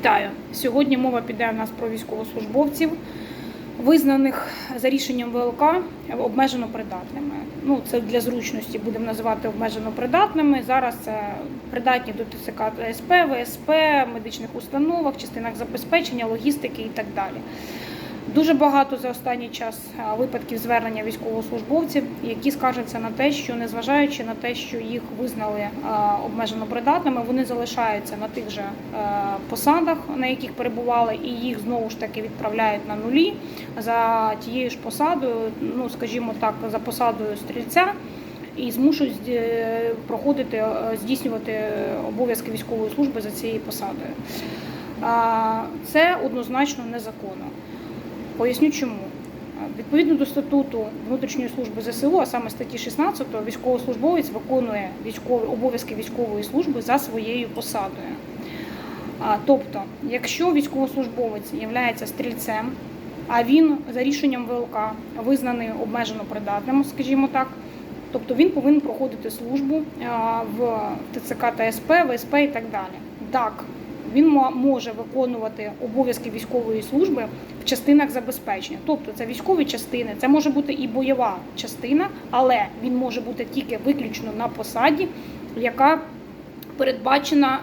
Вітаю! Сьогодні мова піде в нас про військовослужбовців, визнаних за рішенням ВЛК обмежено придатними. Ну, це для зручності будемо називати обмежено придатними. Зараз це придатні до ТЦК СП, ВСП, медичних установах, частинах забезпечення, логістики і так далі. Дуже багато за останній час випадків звернення військовослужбовців, які скаржаться на те, що незважаючи на те, що їх визнали обмежено придатними, вони залишаються на тих же посадах, на яких перебували, і їх знову ж таки відправляють на нулі за тією ж посадою, ну скажімо так, за посадою стрільця. І змушують е, проходити, е, здійснювати обов'язки військової служби за цією посадою. Це однозначно незаконно. Поясню чому. Відповідно до статуту внутрішньої служби ЗСУ, а саме статті 16, військовослужбовець виконує військові обов'язки військової служби за своєю посадою. Тобто, якщо військовослужбовець є стрільцем, а він за рішенням ВЛК визнаний обмежено придатним, скажімо так, тобто він повинен проходити службу в ТЦК та СП, ВСП і так далі. Так, він мо- може виконувати обов'язки військової служби в частинах забезпечення. Тобто це військові частини, це може бути і бойова частина, але він може бути тільки виключно на посаді, яка передбачена,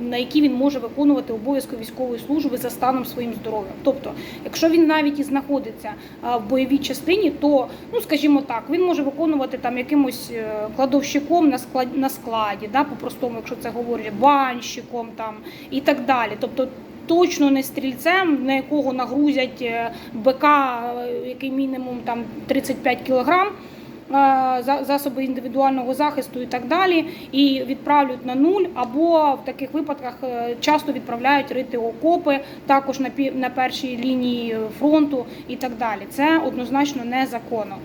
е, на якій він може виконувати обов'язки військової служби за станом своїм здоров'ям. Тобто, якщо він навіть і знаходиться е, в бойовій частині, то ну скажімо так, він може виконувати там якимось е, кладовщиком на складі на складі, да, по-простому, якщо це говорять, банщиком там і так далі. Тобто. Точно не стрільцем, на якого нагрузять БК, який мінімум там 35 кілограм, засоби індивідуального захисту і так далі, і відправлять на нуль, або в таких випадках е, часто відправляють рити окопи, також на на першій лінії фронту і так далі. Це однозначно незаконно.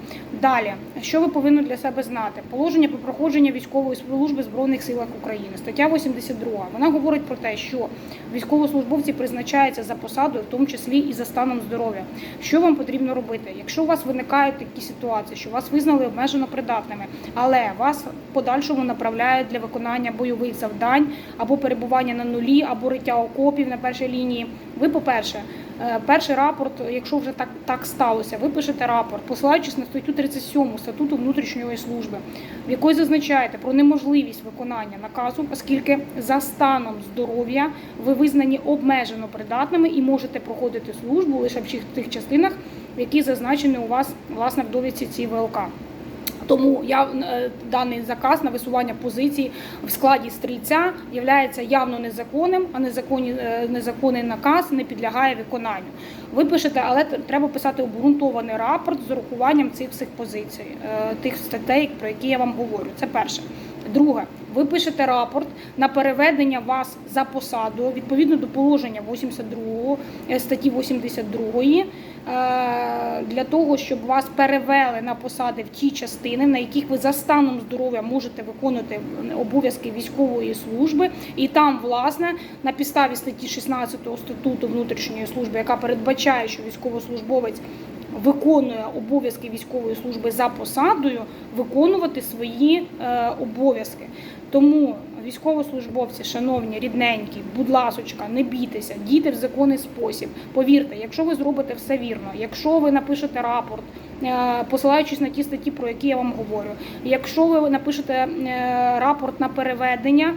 Далі, що ви повинні для себе знати? Положення про проходження військової служби в Збройних силах України, стаття 82. Вона говорить про те, що військовослужбовці призначаються за посадою, в тому числі і за станом здоров'я. Що вам потрібно робити? Якщо у вас виникають такі ситуації, що вас визнали обмежено придатними, але вас в подальшому направляють для виконання бойових завдань або перебування на нулі, або риття окопів на першій лінії. Ви, по-перше, е, перший рапорт, якщо вже так, так сталося, ви пишете рапорт, посилаючись на статтю 37 статуту внутрішньої служби, в якої зазначаєте про неможливість виконання наказу, оскільки за станом здоров'я ви визнані обмежено придатними і можете проходити службу лише в тих частинах, які зазначені у вас власне в довідці ці ВЛК. Тому я е, даний заказ на висування позицій в складі стрільця є явно незаконним, а незаконні, е, незаконний наказ не підлягає виконанню. Ви пишете, але треба писати обґрунтований рапорт з урахуванням цих всіх позицій, е, тих статей, про які я вам говорю. Це перше. Друге, ви пишете рапорт на переведення вас за посаду відповідно до положення 82 е, статті 82 е, для того, щоб вас перевели на посади в ті частини, на яких ви за станом здоров'я можете виконувати обов'язки військової служби, і там, власне, на підставі статті 16 статуту внутрішньої служби, яка передбачає, що військовослужбовець виконує обов'язки військової служби за посадою, виконувати свої е, обов'язки. Тому військовослужбовці, шановні, рідненькі, будь ласочка, не бійтеся, дійте в законний спосіб. Повірте, якщо ви зробите все вірно, якщо ви напишете рапорт, посилаючись на ті статті, про які я вам говорю, якщо ви напишете е, рапорт на переведення.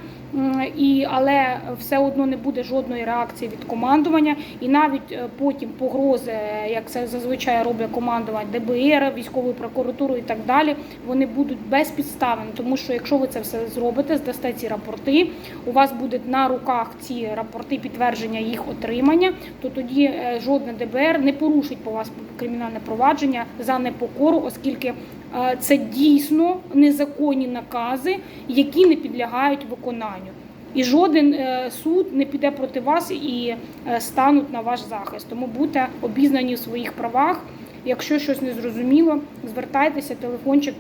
І але все одно не буде жодної реакції від командування, і навіть е, потім погрози, як це зазвичай роблять командування ДБР, військовою прокуратурою і так далі, вони будуть безпідставні, тому що якщо ви це все зробите, здасте ці рапорти, у вас будуть на руках ці рапорти підтвердження їх отримання, то тоді е, жодне ДБР не порушить по вас кримінальне провадження за непокору, оскільки е, це дійсно незаконні накази, які не підлягають виконанню. І жоден е, суд не піде проти вас і е, стануть на ваш захист. Тому будьте обізнані в своїх правах. Якщо щось не зрозуміло, звертайтеся, телефончик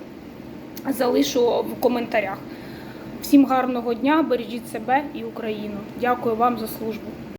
залишу в коментарях. Всім гарного дня, бережіть себе і Україну. Дякую вам за службу.